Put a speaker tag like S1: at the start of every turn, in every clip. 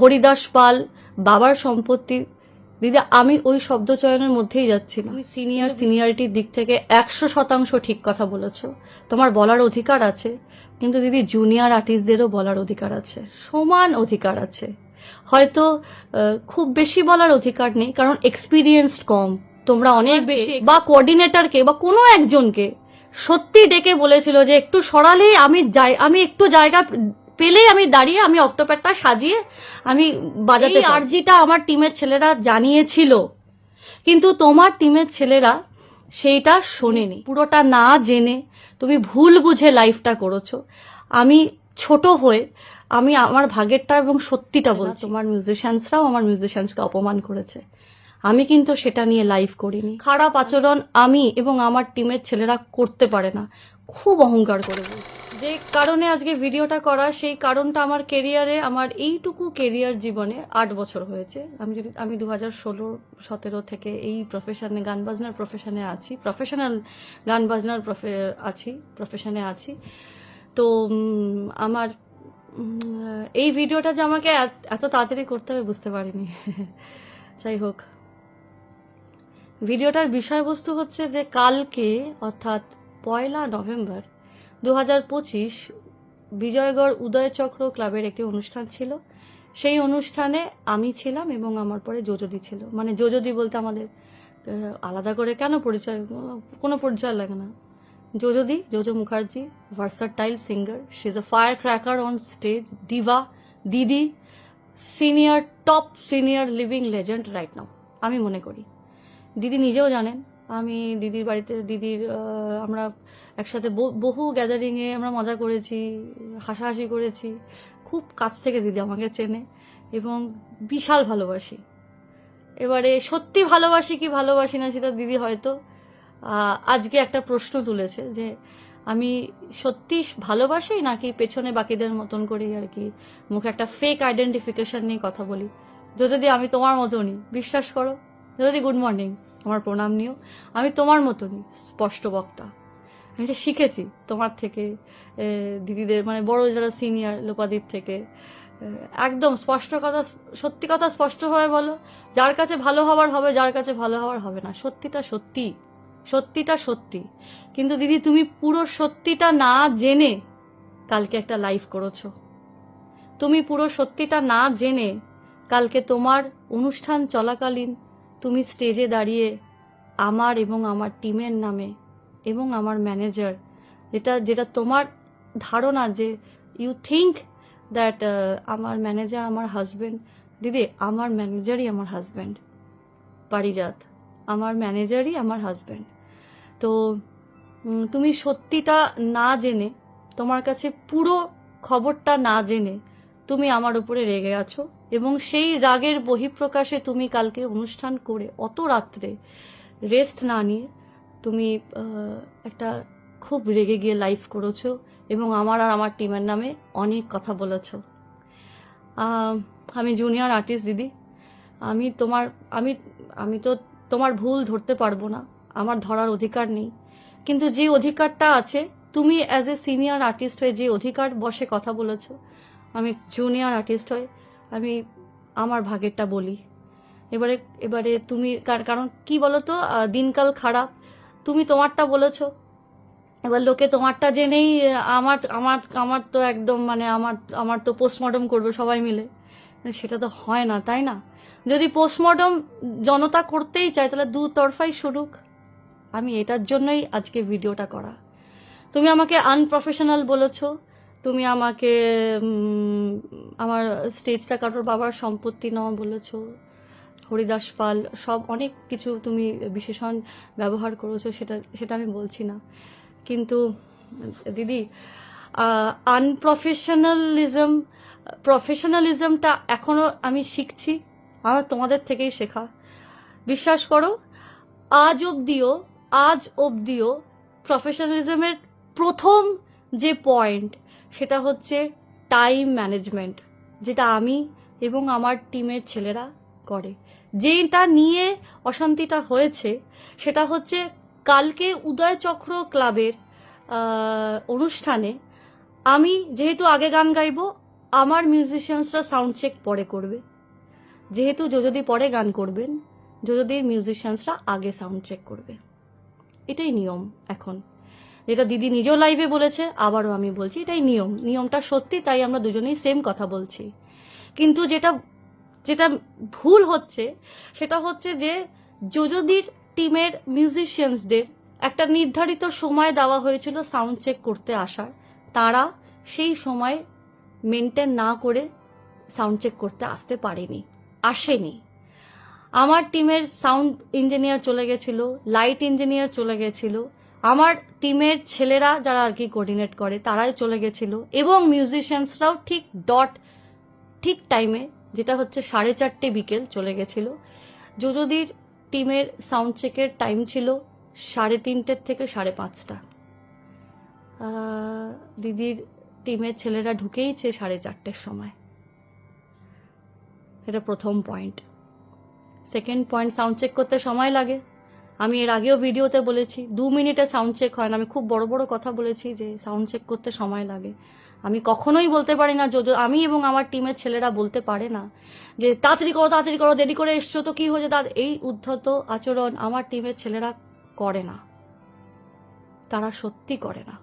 S1: হরিদাস পাল বাবার সম্পত্তি। দিদি আমি ওই শব্দ চয়নের মধ্যেই যাচ্ছি না। তুমি সিনিয়র সিনিয়রিটির দিক থেকে একশো শতাংশ ঠিক কথা বলেছ। তোমার বলার অধিকার আছে কিন্তু দিদি জুনিয়র আর্টিস্টদেরও বলার অধিকার আছে সমান অধিকার আছে। হয়তো খুব বেশি বলার অধিকার নেই কারণ এক্সপিরিয়েন্স কম। তোমরা অনেক বেশি বা কোঅর্ডিনেটরকে বা কোনো একজনকে সত্যি ডেকে বলেছিল যে একটু সরালেই আমি যাই আমি একটু জায়গা পেলেই আমি দাঁড়িয়ে আমি অক্টোপ্যাডটা সাজিয়ে আমি বাজাতে আরজিটা আমার টিমের ছেলেরা জানিয়েছিল। কিন্তু তোমার টিমের ছেলেরা সেইটা শোনেনি। পুরোটা না জেনে তুমি ভুল বুঝে লাইফটা করেছ। আমি ছোট হয়ে আমি আমার ভাগেরটা এবং সত্যিটা বলছি। তোমার মিউজিশিয়ানসরাও আমার মিউজিশিয়ানসকে অপমান করেছে। আমি কিন্তু সেটা নিয়ে লাইভ করিনি। খারাপ আচরণ আমি এবং আমার টিমের ছেলেরা করতে পারে না। খুব অহংকার করে। যে কারণে আজকে ভিডিওটা করা, সেই কারণটা আমার কেরিয়ারে আমার এইটুকু কেরিয়ার জীবনে আট বছর হয়েছে। আমি যদি, আমি দু হাজার ষোলো, সতেরো থেকে এই প্রফেশনে গান বাজনার প্রফেশনে আছি প্রফেশনাল গান বাজনার প্রফে আছি প্রফেশনে আছি। তো আমার এই ভিডিওটা যে আমাকে এত তাড়াতাড়ি করতে হবে বুঝতে পারিনি। যাই হোক। ভিডিওটার বিষয়বস্তু হচ্ছে যে কালকে, অর্থাৎ পয়লা নভেম্বর দু হাজার পঁচিশ বিজয়গড় উদয়চক্র ক্লাবের একটি অনুষ্ঠান ছিল। সেই অনুষ্ঠানে আমি ছিলাম এবং আমার পরে যোজদি ছিল। মানে যোজদি বলতে আমাদের আলাদা করে কেন পরিচয়, কোনো পরিচয় লাগে না। যোজদি Jojo Mukherjee versatile singer she is a fire cracker on stage diva দিদি senior top senior living legend right now আমি মনে করি। দিদি নিজেও জানেন আমি দিদির বাড়িতে, দিদির আমরা একসাথে বহু গ্যাদারিংয়ে আমরা মজা করেছি, হাসাহাসি করেছি। খুব কাছ থেকে দিদি আমাকে চেনে এবং বিশাল ভালোবাসি। এবারে সত্যি ভালোবাসি কি ভালোবাসি না সেটা দিদি হয়তো আজকে একটা প্রশ্ন তুলেছে যে আমি সত্যি ভালোবাসি নাকি পেছনে বাকিদের মতন করে আর কি মুখে একটা ফেক আইডেন্টিফিকেশন নিয়ে কথা বলি? যদি আমি তোমার মতনই, বিশ্বাস করো? যদি গুড মর্নিং আমার প্রণাম নিও। আমি তোমার মতনই স্পষ্ট বক্তা। আমি এটা শিখেছি তোমার থেকে দিদিদের মানে বড় যারা সিনিয়র লোপাদির থেকে। একদম স্পষ্ট কথা, সত্যি কথা স্পষ্টভাবে বলো। যার কাছে ভালো হওয়ার হবে, যার কাছে ভালো হওয়ার হবে না। সত্যিটা সত্যি সত্যিটা সত্যি। কিন্তু দিদি, তুমি পুরো সত্যিটা না জেনে কালকে একটা লাইভ করেছ। তুমি পুরো সত্যিটা না জেনে কালকে তোমার অনুষ্ঠান চলাকালীন তুমি স্টেজে দাঁড়িয়ে আমার এবং আমার টিমের নামে এবং আমার ম্যানেজার যেটা যেটা তোমার ধারণা যে ইউ থিঙ্ক দ্যাট আমার ম্যানেজার আমার হাজব্যান্ড দিদি, আমার ম্যানেজারই আমার হাজব্যান্ড পারিজাত, আমার ম্যানেজারই আমার হাজব্যান্ড তো তুমি সত্যিটা না জেনে, তোমার কাছে পুরো খবরটা না জেনে তুমি আমার উপরে রেগে আছো এবং সেই রাগের বহিঃপ্রকাশে তুমি কালকে অনুষ্ঠান করে অত রাত্রে রেস্ট না নিয়ে তুমি একটা খুব রেগে গিয়ে লাইভ করেছ এবং আমার আর আমার টিমের নামে অনেক কথা বলেছ। আমি জুনিয়র আর্টিস্ট দিদি। আমি তোমার, আমি আমি তো তোমার ভুল ধরতে পারব না। আমার ধরার অধিকার নেই। কিন্তু যে অধিকারটা আছে, তুমি অ্যাজ এ সিনিয়র আর্টিস্ট হয়ে যে অধিকার বসে কথা বলেছ, আমি জুনিয়র আর্টিস্ট হয়ে আমি আমার ভাগেরটা বলি। এবারে এবারে তুমি কার- কারণ কি বলো তো দিনকাল খারাপ। তুমি তোমারটা বলেছ। এবার লোকে তোমারটা জেনেই, আমার আমার আমার তো একদম মানে আমার আমার তো পোস্টমর্টম করবে সবাই মিলে। সেটা তো হয় না, তাই না? যদি পোস্টমর্টম জনতা করতেই চায়, তাহলে দু তরফাই শুরুক। আমি এটার জন্যই আজকে ভিডিওটা করা। তুমি আমাকে আনপ্রফেশনাল বলেছ। তুমি আমাকে আমার স্টেজটা কারোর বাবার সম্পত্তি নেওয়া বলেছ, হরিদাস পাল, সব অনেক কিছু তুমি বিশেষণ ব্যবহার করেছ, সেটা সেটা আমি বলছি না। কিন্তু, দিদি আনপ্রফেশনালিজম প্রফেশনালিজমটা এখনও আমি শিখছি, আমার তোমাদের থেকেই শেখা। বিশ্বাস করো, আজ অবধিও আজ অবধিও প্রফেশনালিজমের প্রথম যে পয়েন্ট সেটা হচ্ছে টাইম ম্যানেজমেন্ট যেটা আমি এবং আমার টিমের ছেলেরা করে। যেটা নিয়ে অশান্তিটা হয়েছে, সেটা হচ্ছে কালকে উদয়চক্র ক্লাবের অনুষ্ঠানে আমি যেহেতু আগে গান গাইবো, আমার মিউজিশিয়ানসরা সাউন্ড চেক পরে করবে। যেহেতু যদি পরে গান করবেন যদির মিউজিশিয়ানসরা আগে সাউন্ড চেক করবে। এটাই নিয়ম এখন। যেটা দিদি নিজেও লাইভে বলেছে, আবারও আমি বলছি, এটাই নিয়ম। নিয়মটা সত্যি, তাই আমরা দুজনেই সেম কথা বলছি। কিন্তু যেটা যেটা ভুল হচ্ছে, সেটা হচ্ছে যে যোজদির টিমের মিউজিশিয়ানসদের একটা নির্ধারিত সময় দেওয়া হয়েছিল সাউন্ড চেক করতে আসার। তারা সেই সময় মেনটেন না করে সাউন্ড চেক করতে আসতে পারেনি, আসেনি। আমার টিমের সাউন্ড ইঞ্জিনিয়ার চলে গেছিল লাইট ইঞ্জিনিয়ার চলে গেছিল আমার টিমের ছেলেরা যারা আর কি কোঅর্ডিনেট করে, তারাই চলে গেছিল এবং মিউজিশিয়ানসরাও ঠিক ডট ঠিক টাইমে যেটা হচ্ছে সাড়ে চারটে বিকেল চলে গেছিল। যোজদির টিমের সাউন্ড চেকের টাইম ছিল সাড়ে তিনটের থেকে সাড়ে পাঁচটা। দিদির টিমের ছেলেরা ঢুকেইছে সাড়ে চারটের সময়। এটা প্রথম point second point sound check করতে সময় লাগে। আমি এর আগেও ভিডিওতে বলেছি, দু মিনিটে সাউন্ড চেক হয় না। আমি খুব বড় বড় কথা বলেছি যে সাউন্ড চেক করতে সময় লাগে। আমি কখনোই বলতে পারি না যো- আমি এবং আমার টিমের ছেলেরা বলতে পারে না। যে তাড়াতাড়ি করো তাড়াতাড়ি করো, দেরি করে এসছো তো কি হয়েছে? তার এই উদ্ধত আচরণ আমার টিমের ছেলেরা করে না। তারা সত্যি করে না।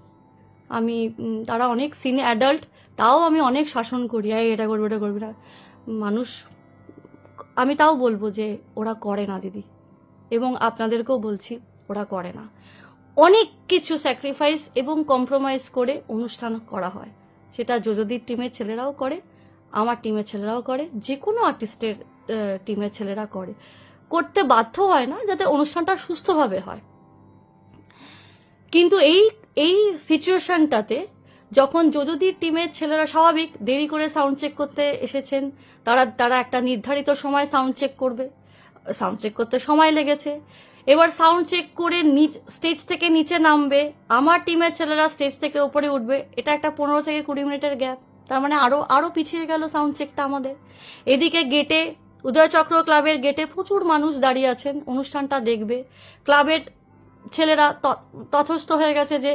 S1: আমি তারা অনেক সিনে অ্যাডাল্ট তাও আমি অনেক শাসন করি। এই, এটা করবে এটা করবে না। মানুষ, আমি তাও বলব যে ওরা করে না, দিদি। এবং আপনাদেরকেও বলছি, ওরা করে না। অনেক কিছু স্যাক্রিফাইস এবং কম্প্রোমাইজ করে অনুষ্ঠান করা হয়। সেটা যোজদির টিমের ছেলেরাও করে, আমার টিমের ছেলেরাও করে যে কোনো আর্টিস্টের টিমের ছেলেরা করে। করতে বাধ্য হয় না যাতে অনুষ্ঠানটা সুস্থভাবে হয়। কিন্তু এই এই সিচুয়েশনটাতে যখন যোজদির টিমের ছেলেরা স্বাভাবিক দেরি করে সাউন্ড চেক করতে এসেছেন, তারা তারা একটা নির্ধারিত সময় সাউন্ড চেক করবে। সাউন্ড চেক করতে সময় লেগেছে। এবার সাউন্ড চেক করে স্টেজ থেকে নিচে নামবে। আমার টিমের ছেলেরা স্টেজ থেকে উপরে উঠবে। এটা একটা পনেরো থেকে কুড়ি মিনিটের গ্যাপ তার মানে আরও আরও পিছিয়ে গেল সাউন্ড চেকটা আমাদের। এদিকে গেটে উদয়চক্র ক্লাবের গেটে প্রচুর মানুষ দাঁড়িয়ে আছেন। অনুষ্ঠানটা দেখবে। ক্লাবের ছেলেরা তথস্থ হয়ে গেছে যে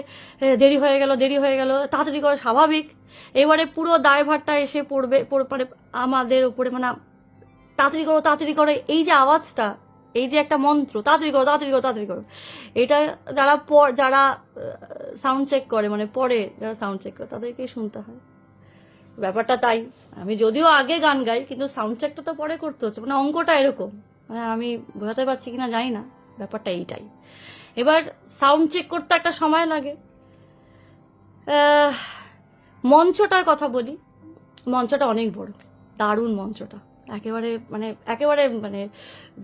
S1: দেরি হয়ে গেল, দেরি হয়ে গেল, তাড়াতাড়ি করে স্বাভাবিক। এবারে পুরো দায়ভারটা এসে পড়বে মানে আমাদের উপরে মানে তাড়াতাড়ি করো তাড়াতাড়ি করো, এই যে আওয়াজটা, এই যে একটা মন্ত্র, তাড়াতাড়ি করো তাড়াতাড়ি করো তাড়াতাড়ি করো। এটা যারা পর, যারা সাউন্ড চেক করে মানে পরে যারা সাউন্ড চেক করে, তাদেরকেই শুনতে হয়। ব্যাপারটা তাই। আমি যদিও আগে গান গাই, কিন্তু সাউন্ড চেকটা তো পরে করতে হচ্ছে মানে অঙ্কটা এরকম। মানে আমি বোঝাতে পারছি কিনা জানি না, ব্যাপারটা এইটাই। এবার সাউন্ড চেক করতে একটা সময় লাগে। মঞ্চটার কথা বলি। মঞ্চটা অনেক বড়, দারুণ মঞ্চটা। একেবারে মানে একেবারে মানে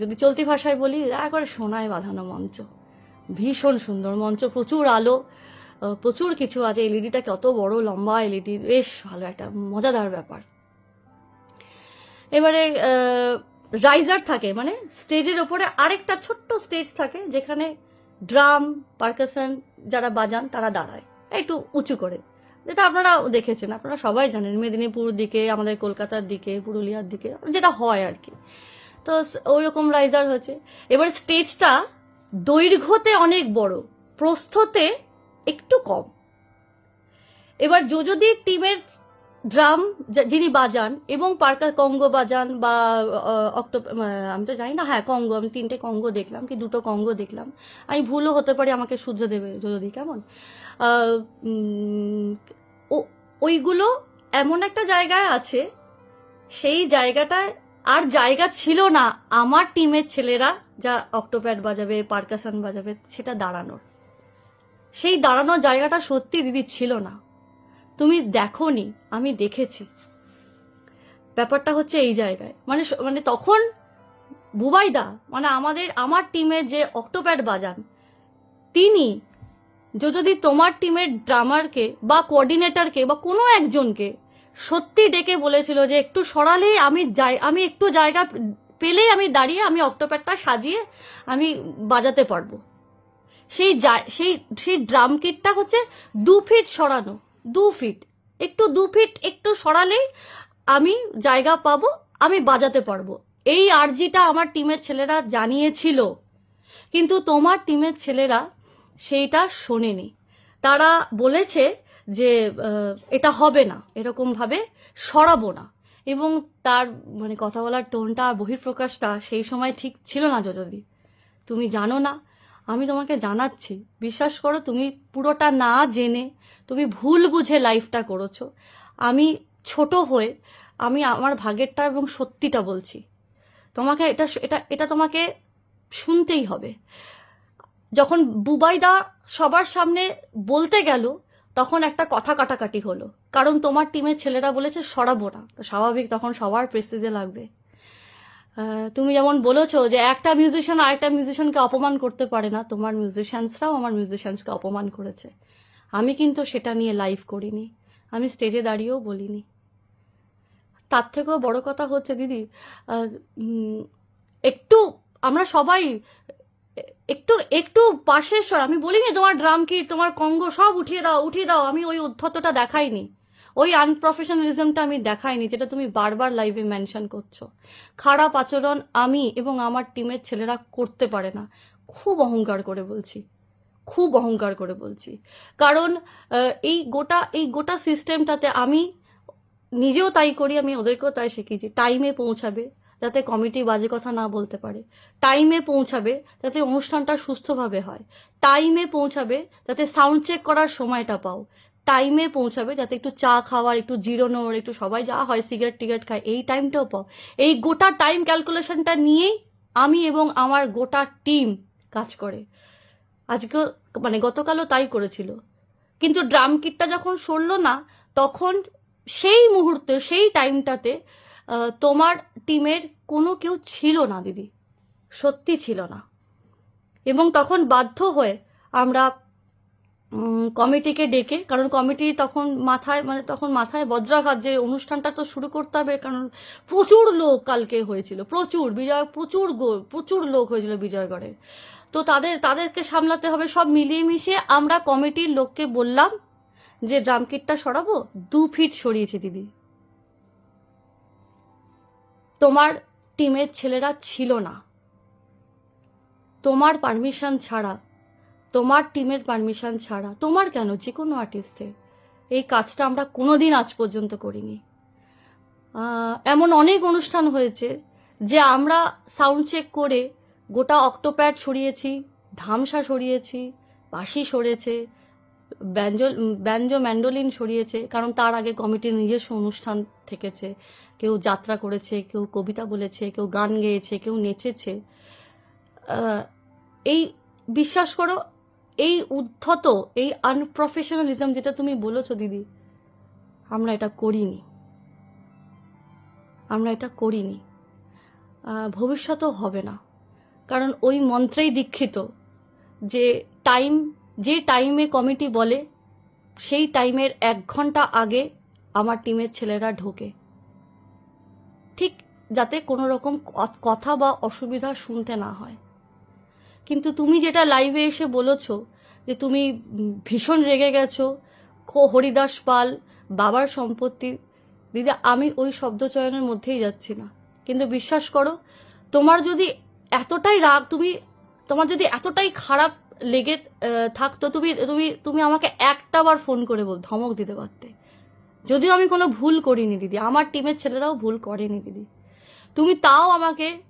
S1: যদি চলতি ভাষায় বলি, একেবারে সোনায় বাঁধানো মঞ্চ। ভীষণ সুন্দর মঞ্চ, প্রচুর আলো প্রচুর কিছু আছে। এলইডিটা কত বড়, লম্বা এলইডি, বেশ ভালো, একটা মজাদার ব্যাপার। এবারে রাইজার থাকে মানে স্টেজের ওপরে আরেকটা ছোট্ট স্টেজ থাকে, যেখানে ড্রাম, পারকাসন, যারা বাজান, তারা দাঁড়ায়, একটু উঁচু করে। যেটা আপনারা দেখেছেন, আপনারা সবাই জানেন মেদিনীপুর দিকে, আমাদের কলকাতার দিকে, পুরুলিয়ার দিকে, যেটা হয় আর কি। তো ওই রকম রাইজার হচ্ছে এবার স্টেজটা দৈর্ঘ্যতে অনেক বড়, প্রস্থতে একটু কম। এবার যোজদির টিমের ড্রাম যিনি বাজান এবং পার্কা কঙ্গ বাজান বা অক্টো আমি তো জানি না হ্যাঁ কঙ্গ, আমি তিনটে কঙ্গ দেখলাম কি দুটো কঙ্গ দেখলাম। আমি ভুলও হতে পারি, আমাকে শুধরে দেবে যদি কেমন? ওইগুলো এমন একটা জায়গায় আছে, সেই জায়গাটায় আর জায়গা ছিল না। আমার টিমের ছেলেরা যা অক্টোপ্যাড বাজাবে, পার্কাসান বাজাবে, সেটা দাঁড়ানোর। সেই দাঁড়ানোর জায়গাটা সত্যি দিদি ছিল না। তুমি দেখোনি, আমি দেখেছি। ব্যাপারটা হচ্ছে এই জায়গায়। মানে মানে তখন বুবাইদা মানে আমাদের, আমার টিমের যে অক্টোপ্যাড বাজান, তিনি যে যদি তোমার টিমের ড্রামারকে বা কোঅর্ডিনেটরকে বা কোনো একজনকে সত্যি ডেকে বলেছিল যে একটু সরালেই আমি যাই, আমি একটু জায়গা পেলেই আমি দাঁড়িয়ে আমি অক্টোপ্যাডটা সাজিয়ে আমি বাজাতে পারব। সেই সেই সেই ড্রাম কিটটা হচ্ছে দু ফিট সরানো, দু ফিট একটু দু ফিট একটু সরালেই আমি জায়গা পাবো, আমি বাজাতে পারব। এই আর্জিটা আমার টিমের ছেলেরা জানিয়েছিল। কিন্তু তোমার টিমের ছেলেরা সেইটা শোনেনি। তারা বলেছে যে এটা হবে না, এরকমভাবে সরাবো না। এবং তার মানে কথা বলার টোনটা, বহিঃপ্রকাশটা সেই সময় ঠিক ছিল না যদি তুমি জানো না, আমি তোমাকে জানাচ্ছি, বিশ্বাস করো তুমি পুরোটা না জেনে, তুমি ভুল বুঝে লাইফটা করেছ। আমি ছোট হয়ে, আমি আমার ভাগেরটা এবং সত্যিটা বলছি। তোমাকে এটা এটা এটা তোমাকে শুনতেই হবে। যখন বুবাইদা সবার সামনে বলতে গেল, তখন একটা কথা কাটাকাটি হলো। কারণ তোমার টিমের ছেলেরা বলেছে, সরাবো না। তো স্বাভাবিক তখন সবার প্রেস্টিজে লাগবে। তুমি যেমন বলেছ যে একটা মিউজিশিয়ান আরেকটা মিউজিশিয়ানকে অপমান করতে পারে না, তোমার মিউজিশিয়ানসরাও আমার মিউজিশিয়ানসকে অপমান করেছে। আমি কিন্তু সেটা নিয়ে লাইভ করিনি। আমি স্টেজে দাঁড়িয়েও বলিনি। তার থেকেও বড় কথা হচ্ছে, দিদি একটু আমরা সবাই একটু একটু পাশে সর, আমি বলিনি তোমার ড্রাম কিট, তোমার কঙ্গ, সব উঠিয়ে দাও উঠিয়ে দাও, আমি ওই উদ্ধতটা দেখাইনি। ওই আনপ্রফেশনালিজমটা আমি দেখাইনি, যেটা তুমি বারবার লাইভে মেনশন করছ। খারাপ আচরণ আমি এবং আমার টিমের ছেলেরা করতে পারে না। খুব অহংকার করে বলছি। খুব অহংকার করে বলছি। কারণ এই গোটা এই গোটা সিস্টেমটাতে আমি নিজেও তাই করি, আমি ওদেরকেও তাই শিখিয়েছি। টাইমে পৌঁছাবে। যাতে কমিটি বাজে কথা না বলতে পারে। টাইমে পৌঁছাবে, যাতে অনুষ্ঠানটা সুস্থভাবে হয়। টাইমে পৌঁছাবে, যাতে সাউন্ড চেক করার সময়টা পাও। টাইমে পৌঁছাবে, যাতে একটু চা খাওয়ার, একটু জিরোনোর একটু সবাই যা হয় সিগারেট টিগারেট খায়, এই টাইমটাও পাও। এই গোটা টাইম ক্যালকুলেশনটা নিয়েই আমি এবং আমার গোটা টিম কাজ করে। আজকে মানে গতকালও তাই করেছিল। কিন্তু ড্রাম কিটটা যখন সরলো না, তখন সেই মুহূর্তে, সেই টাইমটাতে তোমার টিমের কোনো কেউ ছিল না, দিদি। সত্যি ছিল না। এবং তখন বাধ্য হয়ে আমরা কমিটিকে ডেকে, কারণ কমিটি তখন মাথায় মানে তখন মাথায় বজ্রাঘাত যে অনুষ্ঠানটা তো শুরু করতে হবে, কারণ প্রচুর লোক কালকে হয়েছিল, প্রচুর বিজয়, প্রচুর প্রচুর লোক হয়েছিল বিজয়গড়ে। তো তাদের, তাদেরকে সামলাতে হবে, সব মিলিয়ে মিশিয়ে আমরা কমিটির লোককে বললাম যে, ড্রাম কিটটা সরাবো, দু ফিট সরিয়েছে, দিদি। তোমার টিমের ছেলেরা ছিল না। তোমার পারমিশন ছাড়া, তোমার টিমের পারমিশন ছাড়া, তোমার কেন যে কোনো আর্টিস্টের এই কাজটা আমরা কোনোদিন আজ পর্যন্ত করিনি। এমন অনেক অনুষ্ঠান হয়েছে যে আমরা সাউন্ড চেক করে গোটা অক্টোপ্যাড সরিয়েছি, ধামসা সরিয়েছি, বাঁশি সরেছে ব্যঞ্জ ব্যঞ্জ ম্যান্ডোলিন সরিয়েছে, কারণ তার আগে কমিটির নিজস্ব অনুষ্ঠান থেকেছে। কেউ যাত্রা করেছে, কেউ কবিতা বলেছে, কেউ গান গেয়েছে, কেউ নেচেছে। এই, বিশ্বাস করো, এই উদ্ধত, এই আনপ্রফেশনালিজম যেটা তুমি বলেছ, দিদি, আমরা এটা করিনি। আমরা এটা করিনি। ভবিষ্যতেও হবে না। কারণ ওই মন্ত্রেই দীক্ষিত যে টাইম যে টাইমে কমিটি বলে, সেই টাইমের এক ঘণ্টা আগে আমার টিমের ছেলেরা ঢোকে। ঠিক যাতে কোনো রকম কথা বা অসুবিধা শুনতে না হয়। কিন্তু তুমি যেটা লাইভে এসে বলেছ যে তুমি ভীষণ রেগে গেছো হরিদাস পাল, বাবার সম্পত্তি, দিদি আমি ওই শব্দচয়নের মধ্যেই যাচ্ছি না। কিন্তু বিশ্বাস করো, তোমার যদি এতটাই রাগ, তুমি, তোমার যদি এতটাই খারাপ লেগে থাকতো, তুমি তুমি তুমি আমাকে একটা বার ফোন করে বল, ধমক দিতে পারতে। যদিও আমি কোনো ভুল করিনি, দিদি। আমার টিমের ছেলেরাও ভুল করেনি, দিদি। তুমি তাও আমাকে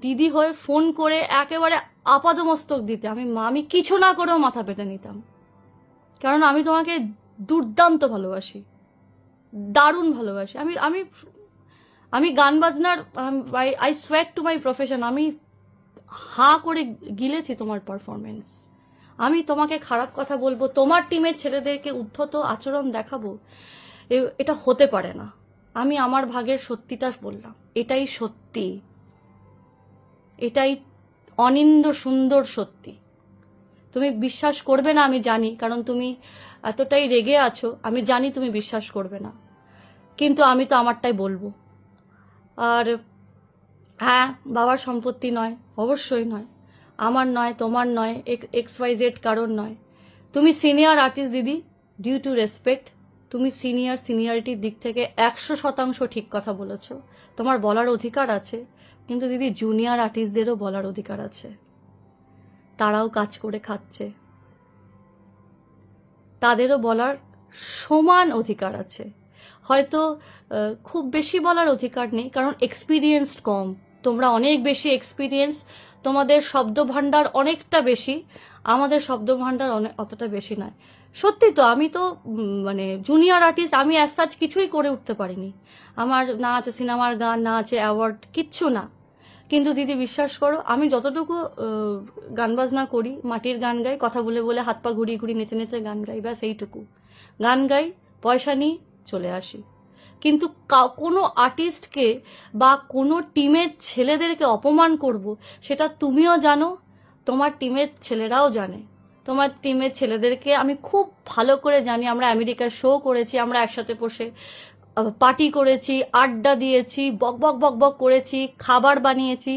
S1: দিদি হয়ে ফোন করে একেবারে আপাদমস্তক দিতে। আমি আমি কিছু না করেও মাথা পেতে নিতাম। কারণ আমি তোমাকে দুর্দান্ত ভালোবাসি। দারুণ ভালোবাসি। আমি আমি আমি গান বাজনার I sweat to my profession আমি হাঁ করে গিলেছি তোমার পারফরমেন্স আমি তোমাকে খারাপ কথা বলব, তোমার টিমের ছেলেদেরকে উদ্ধত আচরণ দেখাবো এটা হতে পারে না। আমি আমার ভাগের সত্যিটা বললাম, এটাই সত্যি। এটাই অনিন্দ সুন্দর সত্যি। তুমি বিশ্বাস করবে না আমি জানি, কারণ তুমি এতটাই রেগে আছো, আমি জানি তুমি বিশ্বাস করবে না। কিন্তু আমি তো আমারটাই বলব। আর হ্যাঁ বাবার সম্পত্তি নয়, অবশ্যই নয়। আমার নয়, তোমার নয় এক্স ওয়াই জেড কারণ নয়। তুমি সিনিয়র আর্টিস্ট দিদি ডিউ টু রেসপেক্ট তুমি সিনিয়র, সিনিয়রিটির দিক থেকে একশো শতাংশ ঠিক কথা বলেছ। তোমার বলার অধিকার আছে, কিন্তু দিদি জুনিয়র আর্টিস্টদেরও বলার অধিকার আছে। তারাও কাজ করে খাচ্ছে। তাদেরও বলার সমান অধিকার আছে। হয়তো খুব বেশি বলার অধিকার নেই, কারণ এক্সপিরিয়েন্সড কম। তোমরা অনেক বেশি এক্সপিরিয়েন্স তোমাদের শব্দ ভাণ্ডার অনেকটা বেশি। আমাদের শব্দ ভাণ্ডার অনেক অতটা বেশি নয়। সত্যি তো, আমি তো মানে জুনিয়র আর্টিস্ট আমি অ্যাজ সাচ কিছুই করে উঠতে পারিনি। আমার না আছে সিনেমার গান, না আছে অ্যাওয়ার্ড কিচ্ছু না। কিন্তু দিদি, বিশ্বাস করো, আমি যতটুকু গান বাজনা করি, মাটির গান গাই, কথা বলে বলে হাত পা ঘুরিয়ে ঘুরিয়ে নেচে নেচে গান গাই, ব্যাস এইটুকু। গান গাই, পয়সা নিই, চলে আসি। কিন্তু কোনো আর্টিস্টকে বা কোনো টিমের ছেলেদেরকে অপমান করব, সেটা তুমিও জানো, তোমার টিমের ছেলেরাও জানে। তোমার টিমের ছেলেদেরকে আমি খুব ভালো করে জানি, আমরা আমেরিকায় শো করেছি, আমরা একসাথে বসে পার্টি করেছি, আড্ডা দিয়েছি, বক বক বক বক করেছি, খাবার বানিয়েছি।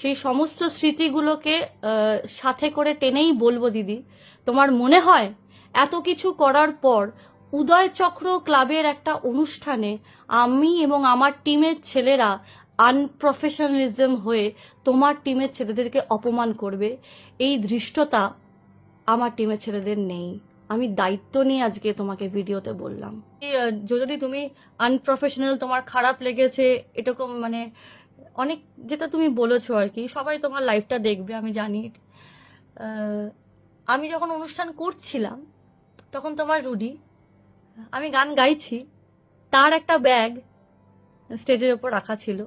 S1: সেই সমস্ত স্মৃতিগুলোকে সাথে করে টেনেই বলব দিদি, তোমার মনে হয় এত কিছু করার পর উদয় চক্র ক্লাবের একটা অনুষ্ঠানে আমি এবং আমার টিমের ছেলেরা আনপ্রফেশনালিজম হয়ে তোমার টিমের ছেলেদেরকে অপমান করবে। এই ধৃষ্টতা আমার টিমের ছেলেদের নেই। আমি দায়িত্ব নিয়ে আজকে তোমাকে ভিডিওতে বললাম। যদি তুমি আনপ্রফেশনাল তোমার খারাপ লেগেছে, এরকম মানে অনেক যেটা তুমি বলেছ আর কি, সবাই তোমার লাইফটা দেখবে, আমি জানি। আমি যখন অনুষ্ঠান করছিলাম, তখন তোমার রুডি আমি গান গাইছি। তার একটা ব্যাগ স্টেজের ওপর রাখা ছিল।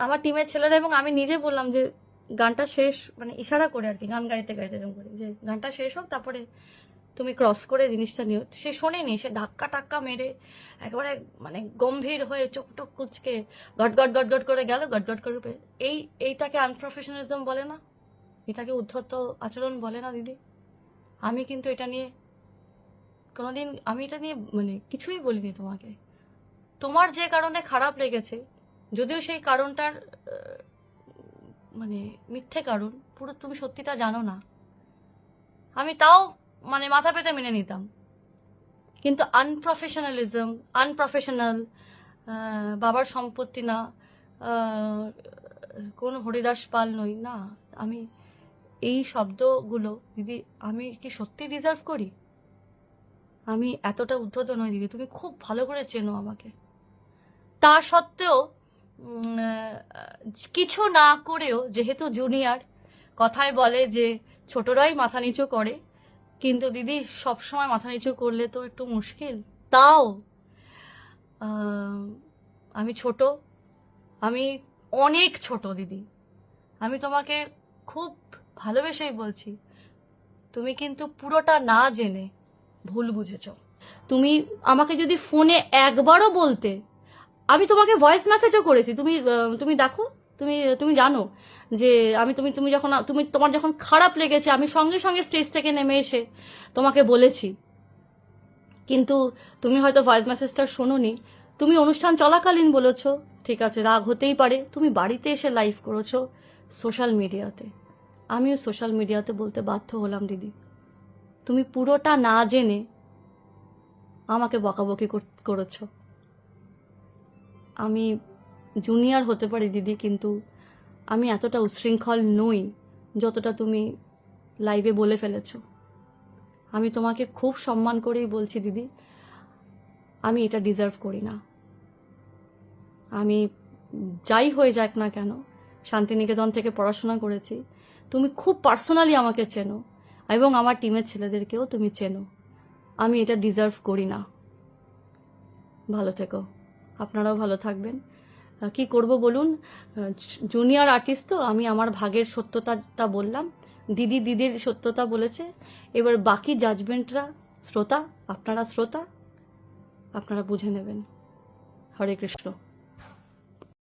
S1: আমার টিমের ছেলেরা এবং আমি নিজে বললাম যে, গানটা শেষ মানে ইশারা করে আর কি, গান গাইতে গাইতে এরকম করে, যে গানটা শেষ হোক, তারপরে তুমি ক্রস করে জিনিসটা নিও। সে শোনেনি, সে ধাক্কা টাক্কা মেরে একেবারে মানে গম্ভীর হয়ে চোখ টোক কুচকে গট গট গট গট করে গেল, গট গট করে এই, এইটাকে আনপ্রফেশনালিজম বলে না? এটাকে উদ্ধত আচরণ বলে না, দিদি? আমি কিন্তু এটা নিয়ে কোনোদিন আমি এটা নিয়ে মানে কিছুই বলিনি তোমাকে। তোমার যে কারণে খারাপ লেগেছে, যদিও সেই কারণটার মানে মিথ্যে কারণ, পুরো তুমি সত্যিটা জানো না। আমি তাও মানে মাথা পেতে মেনে নিতাম। কিন্তু আনপ্রফেশনালিজম আনপ্রফেশনাল বাবার সম্পত্তি না কোন হরিদাস পাল নই, না। আমি এই শব্দগুলো, দিদি, আমি কি সত্যি ডিজার্ভ করি? আমি এতটা উদ্ধত নই দিদি, তুমি খুব ভালো করে চেনো আমাকে। তা সত্ত্বেও কিছু না করেও, যেহেতু জুনিয়র কথায় বলে যে ছোটরাই মাথা নিচু করে, কিন্তু দিদি সবসময় মাথা নিচু করলে তো একটু মুশকিল। তাও আমি ছোট, আমি অনেক ছোট দিদি। আমি তোমাকে খুব ভালোবেসেই বলছি, তুমি কিন্তু পুরোটা না জেনে ভুল বুঝেছ। তুমি আমাকে যদি ফোনে একবারও বলতে, আমি তোমাকে ভয়েস মেসেজও করেছি। তুমি তুমি দেখো, তুমি তুমি জানো যে আমি, তুমি তুমি যখন, তুমি, তোমার যখন খারাপ লেগেছে, আমি সঙ্গে সঙ্গে স্টেজ থেকে নেমে এসে তোমাকে বলেছি। কিন্তু তুমি হয়তো ভয়েস মেসেজটা শোনোনি। তুমি অনুষ্ঠান চলাকালীন বলেছ, ঠিক আছে, রাগ হতেই পারে। তুমি বাড়িতে এসে লাইভ করেছ সোশ্যাল মিডিয়াতে আমিও সোশ্যাল মিডিয়াতে বলতে বাধ্য হলাম, দিদি। তুমি পুরোটা না জেনে আমাকে বকাবকি কর- করেছ। আমি জুনিয়র হতে পারি দিদি, কিন্তু আমি এতটা উচ্ছৃঙ্খল নই যতটা তুমি লাইভে বলে ফেলেছ। আমি তোমাকে খুব সম্মান করেই বলছি দিদি, আমি এটা ডিজার্ভ করি না। আমি যাই হয়ে যাক না কেন, শান্তিনিকেতন থেকে পড়াশোনা করেছি। তুমি খুব পার্সোনালি আমাকে চেনো। এবং আমার টিমের ছেলেদেরকেও তুমি চেনো। আমি এটা ডিজার্ভ করি না। ভালো থেকো। আপনারাও ভালো থাকবেন। কি করব বলুন? জুনিয়র আর্টিস্ট তো, আমি আমার ভাগের সত্যতাটা বললাম। দিদি দিদির সত্যতা বলেছে। এবার বাকি জাজমেন্টরা শ্রোতা, আপনারা শ্রোতা, আপনারা বুঝে নেবেন। হরে কৃষ্ণ।